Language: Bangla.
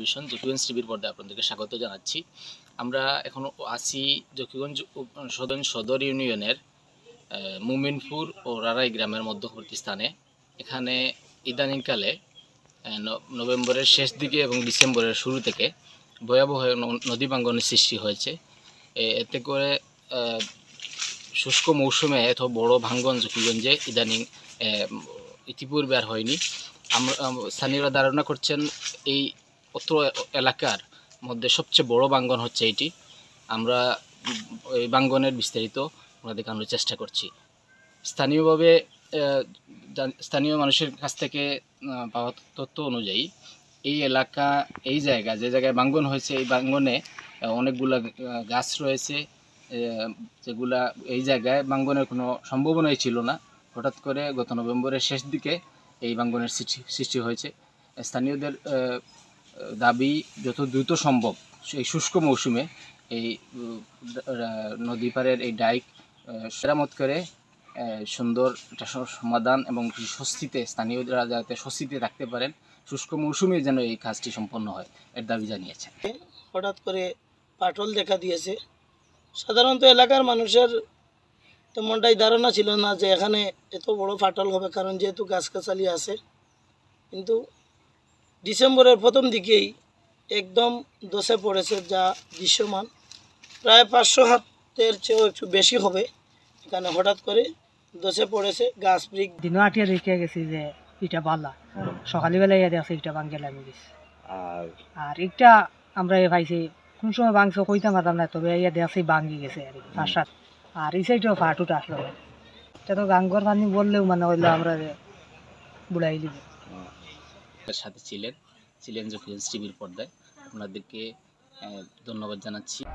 ভিশন জকিগঞ্জ টিভির পর্দায় আপনাদেরকে স্বাগত জানাচ্ছি। আমরা এখন আছি জকিগঞ্জ সদন সদর ইউনিয়নের মুমিনপুর ও রারাই গ্রামের মধ্যবর্তী স্থানে। এখানে ইদানিংকালে নভেম্বরের শেষ দিকে এবং ডিসেম্বরের শুরু থেকে ভয়াবহ নদী ভাঙ্গনের সৃষ্টি হয়েছে। এতে করে শুষ্ক মৌসুমে এত বড় ভাঙ্গন জকিগঞ্জে ইদানিং ইতিপূর্বে আর হয়নি। আমরা স্থানীয়রা ধারণা করছেন এই অত্র এলাকার মধ্যে সবচেয়ে বড় বাঙ্গন হচ্ছে এটি আমরা এই বাঙ্গনের বিস্তারিত আমরা দেখানোর চেষ্টা করছি। স্থানীয়ভাবে স্থানীয় মানুষের কাছ থেকে পাওয়া তথ্য অনুযায়ী এই এলাকা, এই জায়গা, যে জায়গায় বাঙ্গন হয়েছে এই বাঙ্গনে অনেকগুলা গাছ রয়েছে যেগুলা এই জায়গায় বাঙ্গনের কোনো সম্ভাবনাই ছিল না। হঠাৎ করে গত নভেম্বরের শেষ দিকে এই বাঙ্গনের সৃষ্টি সৃষ্টি হয়েছে। স্থানীয়দের দাবি যত দ্রুত সম্ভব এই শুষ্ক মৌসুমে এই নদী পাড়ের এই ডাইক মেরামত করে সুন্দর একটা সমাধান এবং স্বস্তিতে, স্থানীয়রা যাতে স্বস্তিতে থাকতে পারেন, শুষ্ক মৌসুমে যেন এই কাজটি সম্পন্ন হয়, এর দাবি জানিয়েছে। হঠাৎ করে পাটল দেখা দিয়েছে। সাধারণত এলাকার মানুষের তেমনটাই ধারণা ছিল না যে এখানে এত বড় ফাটল হবে, কারণ যেহেতু গাছগাছালি আছে। কিন্তু ডিসেম্বরের প্রথম দিকেই একদম দোষে পড়েছে যা দৃশ্যমান। প্রায় পাঁচশো হাতের চেয়েও একটু বেশি হবে। এখানে হঠাৎ করে দোষে পড়েছে গাছ ব্রিক দিনও আটিয়া রেখে গেছি যে ইটা বালা। সকালবেলা ইয়া দেখছি ইটা ভাঙ্গে লাগি গেছে। আর? আর একটা আমরা এ পাইছি কোন সময় ভাঙছে কইতে পারতাম না তবে ইয়া দেখছি ভাঙ্গি গেছে আর কি, পাঁচ সাত। আর এই সাইডেও ফাটুটা আসলো। এটা তো গাঙ্গর পানি বললেও মানে হইল আমরা বুড়াই দিব সাথে ছিলেন ছিলেন জকিগঞ্জ টিভির পর্দায়। আপনাদেরকে ধন্যবাদ জানাচ্ছি।